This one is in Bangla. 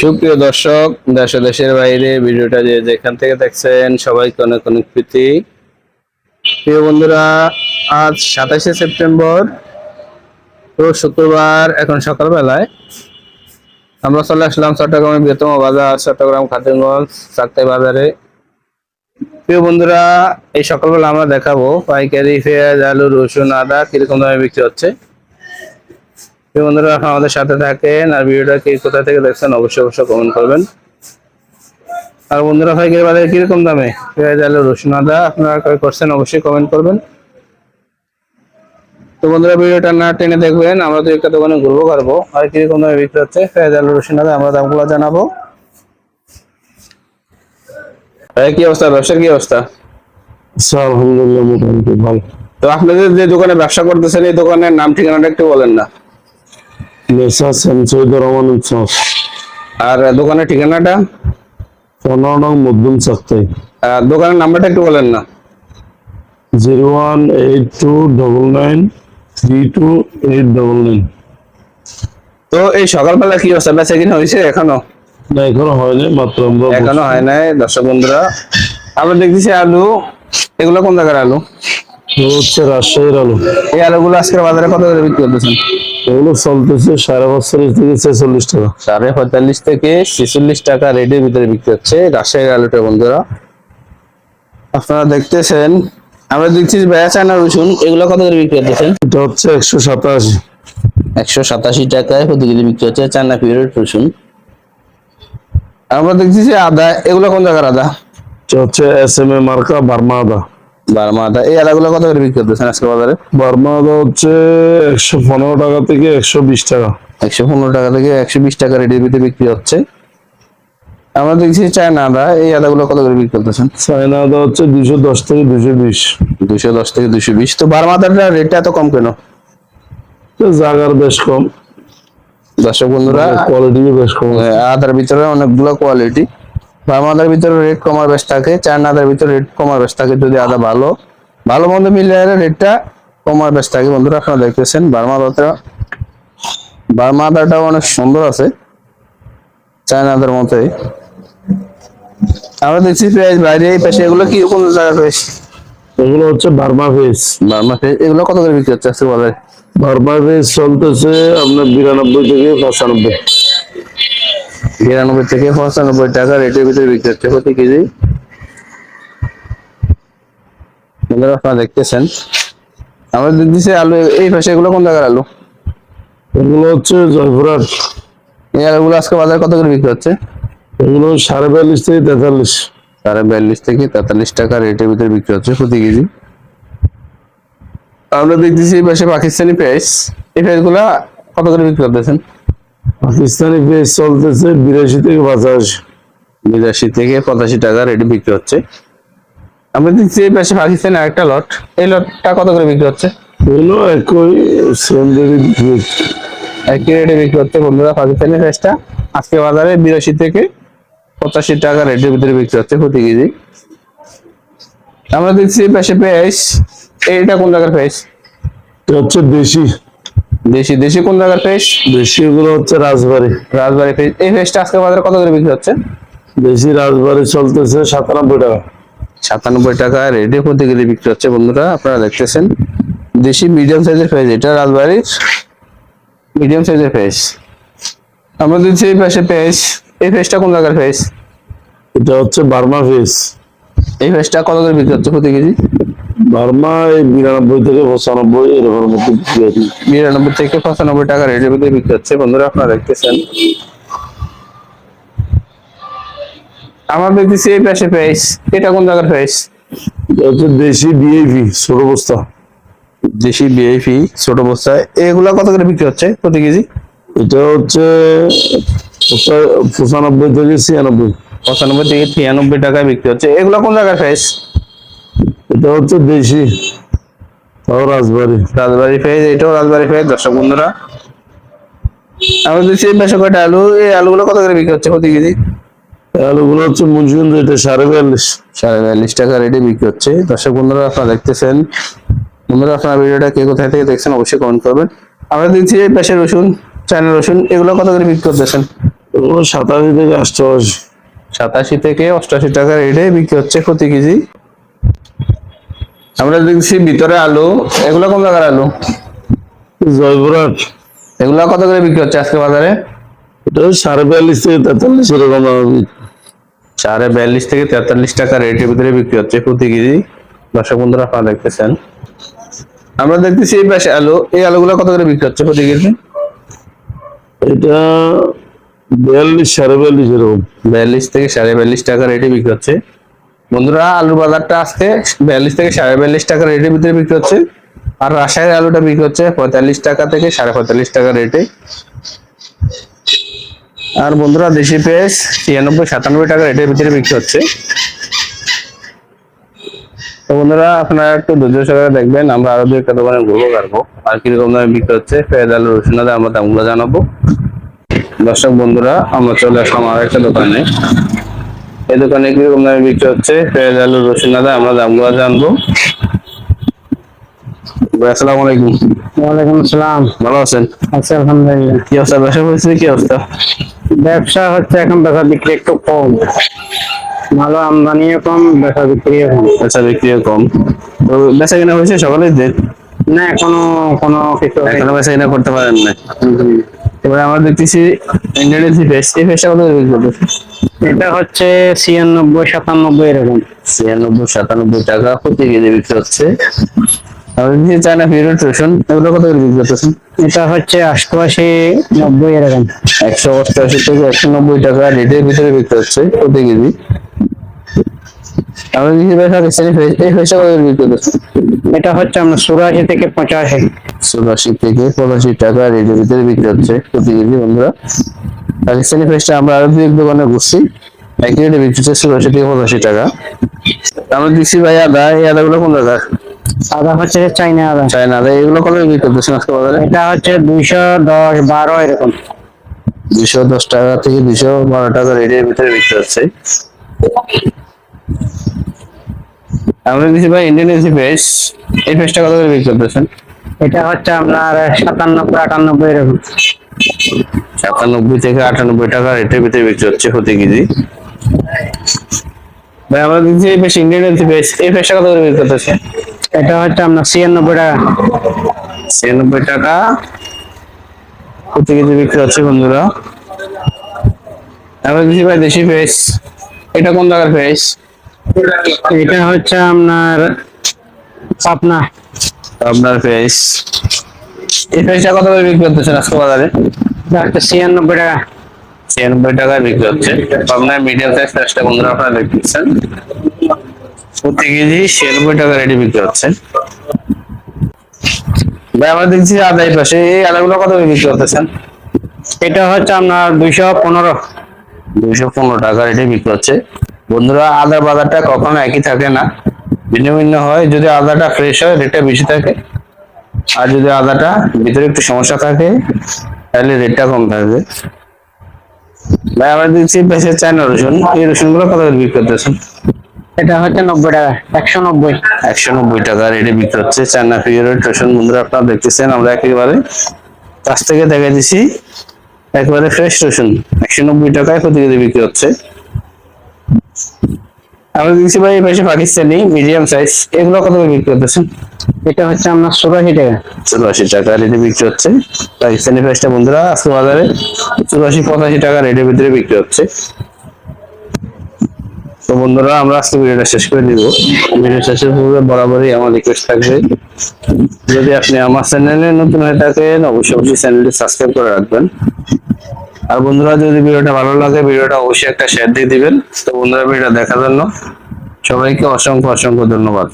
সুপ্রিয় দর্শক, দেশ দেশের বাইরে ভিডিওটা যে যেখান থেকে দেখছেন সবাইকে অনেক অনেক প্রীতি। প্রিয় বন্ধুরা, আজ সাতাশে সেপ্টেম্বর, তো শুক্রবার, এখন সকালবেলায় আমরা চলে আসলাম চট্টগ্রামের বৃহত্তম বাজার, চট্টগ্রাম খাদিমগঞ্জ চারটে বাজারে। প্রিয় বন্ধুরা, এই সকালবেলা আমরা দেখাবো পাইকারি, পেঁয়াজ, আলু, রসুন, আদা, কীরকম দামে বিক্রি হচ্ছে। বন্ধুরা আপনারা আমাদের সাথে থাকেন আর ভিডিওটা কে কোথা থেকে দেখছেন অবশ্যই অবশ্যই কমেন্ট করবেন। আর বন্ধুরা ভাই পাইকারি বাজারে কীরকম দামে? পেঁয়াজ আলু রসুন আদা আপনারা ক্রয় করছেন অবশ্যই কমেন্ট করবেন। তো বন্ধুরা ভিডিওটা না টেনে দেখবেন আমরা তো একটা দোকানে ঘুরবো করব আর কীরকম দামে বিক্রি হচ্ছে? পেঁয়াজ আলু রসুন আদা আমরা দামগুলো জানাব। কি অবস্থা? ব্যবসার কি অবস্থা? আলহামদুলিল্লাহ মোটামুটি ভালো। তো আপনাদের যে দোকানে ব্যবসা করতেছেন এই দোকানের নাম ঠিকানাটা একটু বলেন না। মেসা সেন্সুইদ রহমান আর দোকানের ঠিকানাটা? পনেরো নং মধ্যম চাকতাই দোকানের নাম্বারটা একটু বলেন না। Zero one eight two double nine three two eight double nine. তো এই সকালবেলা কি অবস্থা? বেচা কিনা হয়েছে এখনও? না এখনও হয়নি মাত্র এখনও হয় নাই দর্শক বন্ধুরা। আমরা দেখতেছি আলু। এগুলো কোন জায়গার আলু? হচ্ছে রাজশাহীর আলু। এই আলুগুলো আজকের বাজারে কত করে বিক্রি করতেছেন? এগুলো চলতেছে সাড়ে পাঁচচল্লিশ থেকে ছেচল্লিশ টাকা। সাড়ে পঁয়তাল্লিশ থেকে ছেচল্লিশ টাকা রেটের ভিতরে বিক্রি হচ্ছে রাজশাহীর আলুটা বন্ধুরা। আপনারা দেখতেছেন আমরা দেখছি বেয়া চায়না রসুন এগুলো কত করে বিক্রি করতেছেন এটা হচ্ছে একশো সাতাশি। একশো সাতাশি টাকায় প্রতি কেজি বিক্রি হচ্ছে চায়না পিরিয়ড রসুন। আমরা দেখছি যে আদা এগুলো কোন জায়গার আদা? হচ্ছে এস এম এ মার্কা বার্মা আদা। বার্মা এই আদাগুলো কত করে বিক্রি করতেছেন আজকে বাজারে? বার্মা হচ্ছে একশো পনেরো টাকা থেকে একশো বিশ টাকা। একশো পনেরো টাকা থেকে একশো বিশ টাকা ভিতরে বিক্রি হচ্ছে। আমরা দেখছি চায়না আদা এই আদাগুলো কত করে বিক্রি করতেছেন? চায়না আদা হচ্ছে দুশো দশ থেকে দুশো বিশ। দুশো দশ থেকে দুশো বিশ। তো বার্মা আদাটা রেটটা এত কম কেন? জায়গার বেশ কম। দর্শক বন্ধুরা কোয়ালিটি বেশ কম। আহ, আদার ভিতরে অনেকগুলো কোয়ালিটি বার্মা আদার ভিতরে রেট কমার বেশ থাকে চায়না আদার ভিতরে রেট কমার বেশ থাকে যদি আদা ভালো ভালো মন্দ মিলে রেটটা কমার বেশ থাকে। বন্ধুরা আপনারা দেখতেছেন বার্মা আদাটা বার্মা আদাটাও অনেক সুন্দর আছে চায়না আদার মতোই। আমরা দেখছি পেঁয়াজ বাইরে এই পাশে এগুলো কি কোন জায়গায় পেঁয়াজ এগুলো হচ্ছে বার্মা ফেস বার্মা পেঁয়াজ এগুলো কত করে বিক্রি হচ্ছে আজকে বাজারে বার্মা ফেস চলতেছে আপনার বিরানব্বই থেকে পঁচানব্বই। বিরানব্বই থেকে পঁচানব্বই টাকা রেটের ভিতরে বিক্রি হচ্ছে প্রতি কেজি। আপনারা দেখতেছেন। আমরা দেখতেছি আলু এই পাশে এগুলো কোন জায়গার আলু? এগুলো হচ্ছে জয়পুরহাট। এই আলুগুলো আজকে বাজারে কত করে বিক্রি হচ্ছে? এগুলো সাড়ে বিয়াল্লিশ থেকে তেতাল্লিশ। সাড়ে বিয়াল্লিশ থেকে তেতাল্লিশ টাকা রেটের ভিতরে বিক্রি হচ্ছে প্রতি কেজি। আমরা দেখতেছি এই পাশে পাকিস্তানি পেঁয়াজ। এই পেঁয়াজগুলা কত করে বিক্রি করতেছেন? পাকিস্তানি ফেস চলতেছে বিরাশি থেকে পঁচাশি। বিরাশি থেকে পঁচাশি টাকা রেটে বিক্রি হচ্ছে। আমরা দেখছি এই পাশে পাকিস্তানি আরেকটা লট এই লটটা কত করে বিক্রি হচ্ছে? এগুলো একই সেম রেট একই রেটে বিক্রি হচ্ছে বন্ধুরা পাকিস্তানি পেঁয়াজটা আজকে বাজারে বিরাশি থেকে পঁচাশি টাকা রেটের ভিতরে বিক্রি হচ্ছে প্রতি কেজি। আমরা দেখছি এই পাশে পেঁয়াজ। এইটা কোন জায়গার পেঁয়াজ? হচ্ছে দেশি। দেশি দেশি কোন জায়গার পেঁয়াজ দেশি এগুলো হচ্ছে রাজবাড়ি। রাজবাড়ি পেঁয়াজ এই পেঁয়াজটা আজকে বাজারে কত করে বিক্রি হচ্ছে? দেশি রাজবাড়ি চলতেছে সাতানব্বই টাকা। সাতানব্বই টাকা রেটে প্রতি কেজি বিক্রি হচ্ছে বন্ধুরা? আপনারা দেখতেছেন। দেশি মিডিয়াম সাইজের পেঁয়াজ এটা রাজবাড়ির মিডিয়াম সাইজের পেঁয়াজ আমরা দিচ্ছি এই পাশে পেঁয়াজ এই পেঁয়াজটা কোন জায়গার পেঁয়াজ এটা হচ্ছে বার্মা ফেস এই পেঁয়াজটা কত করে বিক্রি হচ্ছে প্রতি কেজি? এই বিরানব্বই থেকে পঁচানব্বই এরকম মধ্যে বিক্রি। বিরানব্বই থেকে পঁচানব্বই টাকা রেটের ভিতরে বিক্রি হচ্ছে। বন্ধুরা আপনারা দেখতেছেন। আমরা দেখতেছি এই পাশে এটা কোন জায়গার এটা হচ্ছে দেশি ছোট বস্তা। দেশি বিআইপি ছোট বস্তায় এগুলা কত করে বিক্রি হচ্ছে প্রতি কেজি? এটা হচ্ছে পঁচানব্বই থেকে ছিয়ানব্বই। পঁচানব্বই থেকে ছিয়ানব্বই টাকায় বিক্রি হচ্ছে। এগুলো কোন জায়গার ফেস এটা হচ্ছে দেশি তাও রাজবাড়ি। রাজবাড়ি ফেজ এটাও রাজবাড়ি ফেজ দর্শক বন্ধুরা। আমরা দিচ্ছি এই পাশে কয়টা আলু? এই আলুগুলো কত করে বিক্রি হচ্ছে প্রতি কেজি? আলুগুলো হচ্ছে মুন্সিগঞ্জ এটা সাড়ে বিয়াল্লিশ। সাড়ে বিয়াল্লিশ টাকা রেটে বিক্রি হচ্ছে। দর্শক বন্ধুরা আপনারা দেখতেছেন। বন্ধুরা আপনার ভিডিওটা কে কোথায় থেকে দেখছেন অবশ্যই কমেন্ট করবেন। আমরা দিচ্ছি এই পাশে রসুন চায়না রসুন এগুলো কত করে বিক্রি করতেছেন? সাতাশি থেকে অষ্টআশি সাতাশি থেকে অষ্টাশি টাকা রেটে বিক্রি হচ্ছে প্রতি কেজি। আমরা দেখছি ভিতরে আলু এগুলো কোন জায়গার আলু? জয়পুরহাট। এগুলো কত করে বিক্রি হচ্ছে আজকে বাজারে? এটা সাড়ে বিয়াল্লিশ থেকে তেতাল্লিশ এরকম চারে বিয়াল্লিশ থেকে তেতাল্লিশ টাকা রেটের ভিতরে বিক্রি হচ্ছে প্রতি কেজি। দর্শক বন্ধুরা আপনারা দেখতেছেন। আমরা দেখতেছি এই পাশে আলু এই আলুগুলো কত করে বিক্রি হচ্ছে প্রতি কেজি? এটা বিয়াল্লিশ সাড়ে বিয়াল্লিশ এরকম। বিয়াল্লিশ থেকে সাড়ে বিয়াল্লিশ টাকা রেটে বিক্রি হচ্ছে। বন্ধুরা, আলুর বাজারটা আজকে বিয়াল্লিশ থেকে সাড়ে বিয়াল্লিশ টাকা রেটের ভিতরে বিক্রি হচ্ছে। আর রাজশাহীর আলুটা বিক্রি হচ্ছে পঁয়তাল্লিশ টাকা থেকে সাড়ে পঁয়তাল্লিশ টাকা রেটে। আর বন্ধুরা, দেশি পেঁয়াজ ছিয়ানব্বই, সাতানব্বই টাকা রেটের ভিতরে বিক্রি হচ্ছে। তো বন্ধুরা, আপনারা একটু ধৈর্য সহকারে দেখবেন, আমরা আরও দু একটা দোকানে ঘুরবো, কাটবো। আর কীরকম দামে বিক্রি হচ্ছে, পেঁয়াজ, আলু, রসুন আমরা দামগুলো জানাব। দর্শক বন্ধুরা, আমরা চলে আসলাম আর একটা দোকানে। এই দোকানে কীরকম দামে বিক্রি হচ্ছে? পেঁয়াজ আলু রসুন আদা আমরা দামগুলো জানব। আসসালামু আলাইকুম। ওয়ালাইকুম আসসালাম। ভালো আছেন? আলহামদুলিল্লাহ। কি অবস্থা? ব্যবসা পরিস্থিতি কি অবস্থা? ব্যবসা হচ্ছে এখন বেচা বিক্রি একটু কম। ভালো আমদানিও কম বেচা বিক্রিও কম। বেচা বিক্রিও কম। তো বেচা কিনা হয়েছে সকালে দিন না এখনও কোনো কিছু। এখনও বেচা কিনা করতে পারেন না এবারে আমরা দেখতেছি ফেস এই ফেসটা কত এটা হচ্ছে ছিয়ানব্বই সাতানব্বই এরকম। ছিয়ানব্বই সাতানব্বই টাকা প্রতি কেজি বিক্রি হচ্ছে। যে চায়না পিরিয়ড রসুন এগুলো কত করে বিক্রি করতেছেন? এটা হচ্ছে অষ্টআশি নব্বই এরকম। একশো অষ্টআশি থেকে একশো নব্বই টাকা রেটের ভিতরে বিক্রি হচ্ছে প্রতি কেজি। আমরা দেখি ভাই এই ফ্রেশটা কত করে বিক্রি এটা হচ্ছে আমরা চুরাশি থেকে পঁচাশি। চুরাশি থেকে পঁচাশি টাকা রেটের ভিতরে বিক্রি হচ্ছে প্রতি কেজি বন্ধুরা। পাকিস্তানি ফ্রেশটা আমরা আরও দুই এক দোকানে ঘুরছি। একই রেটে বিক্রি থেকে পঁচাশি টাকা। আমরা দেখছি ভাই আদা। এই আদাগুলো কোন জায়গা আদা হচ্ছে চাইনা আদা। চায়না আদা। এগুলো কত বিক্রি করতেছেন আজকে বাজারে? এটা হচ্ছে দুইশো দশ বারো এরকম। দুইশো দশ টাকা থেকে দুইশো বারো টাকা রেটের ভিতরে বিক্রি হচ্ছে। আমরা দেখছি ভাই ইন্ডিয়ান এসি ফেস এই ফেসটা কত করে বিক্রি করতেছেন? এটা হচ্ছে আপনার সাতানব্বই আটানব্বই এরকম। সাতানব্বই থেকে আটানব্বই টাকা রেটের ভিতরে বিক্রি হচ্ছে প্রতি কেজি। ভাই আমরা দেখছি এই ফেস ইন্ডিয়ান ফেস এই ফেসটা কত করে বিক্রি করতেছে? এটা হচ্ছে আপনার ছিয়ানব্বই টাকা। ছিয়ানব্বই টাকা প্রতি কেজি বিক্রি হচ্ছে বন্ধুরা। আমরা দেখছি ভাই দেশি ফেস এটা কোন জায়গার ফেস এটা হচ্ছে আপনার পাবনা। আপনার ফেস এই ফেসটা কত করে বিক্রি করতেছেন আজকে বাজারে? হচ্ছে ছিয়ানব্বই টাকা। ছিয়ানব্বই টাকায় বিক্রি হচ্ছে। আপনার মিডিয়াম সাইজ ফেসটা বন্ধুরা আপনারা দেখতেছেন প্রতি কেজি ছিয়ানব্বই টাকা রেডি বিক্রি হচ্ছে। ভাই আমরা দেখছি আদায় পাশে। এই আদাগুলো কত বিক্রি করতেছেন? এটা হচ্ছে আপনার দুইশো পনেরো। দুইশো পনেরো টাকা রেটে বিক্রি হচ্ছে। বন্ধুরা আদার বাজারটা কখনো একই থাকে না। ভিন্ন ভিন্ন হয়। যদি আদাটা ফ্রেশ হয় রেটটা বেশি থাকে আর যদি আদাটা ভিতরে একটু সমস্যা থাকে তাহলে রেটটা কম থাকবে। ভাই আমরা দেখছি পেশে চায়না রসুন। এই রসুনগুলো কত করে বিক্রি করতেছেন এটা হচ্ছে নব্বই টাকা একশো নব্বই। একশো নব্বই টাকা রেটে বিক্রি হচ্ছে। চায়না পিরিয়ড রসুন বন্ধুরা আপনারা দেখতেছেন আমরা একেবারে কাছ থেকে দেখা দিছি একেবারে ফ্রেশ রসুন একশো নব্বই টাকায় প্রতি কেজি বিক্রি হচ্ছে। আমরা দেখছি ভাই এই পাশে পাকিস্তানি মিডিয়াম সাইজ এগুলো কত করে বিক্রি করতেছেন? এটা হচ্ছে আপনার চুরাশি টাকা। চুরাশি টাকা রেটে বিক্রি হচ্ছে। পাকিস্তানি ফ্রেশটা বন্ধুরা আজকে বাজারে চুরাশি পঁচাশি টাকা রেটের ভিতরে বিক্রি হচ্ছে। তো বন্ধুরা আমরা আজকে ভিডিওটা শেষ করে দিব। ভিডিও শেষের পূর্বে বরাবরই আমার রিকোয়েস্ট থাকবে। যদি আপনি আমার চ্যানেলে নতুন হয়ে থাকেন অবশ্যই অবশ্যই চ্যানেলটি সাবস্ক্রাইব করে রাখবেন। আর বন্ধুরা, যদি ভিডিওটা ভালো লাগে, ভিডিওটা অবশ্যই একটা শেয়ার দিয়ে দিবেন। তো বন্ধুরা, ভিডিওটা দেখার জন্য সবাইকে অসংখ্য অসংখ্য ধন্যবাদ।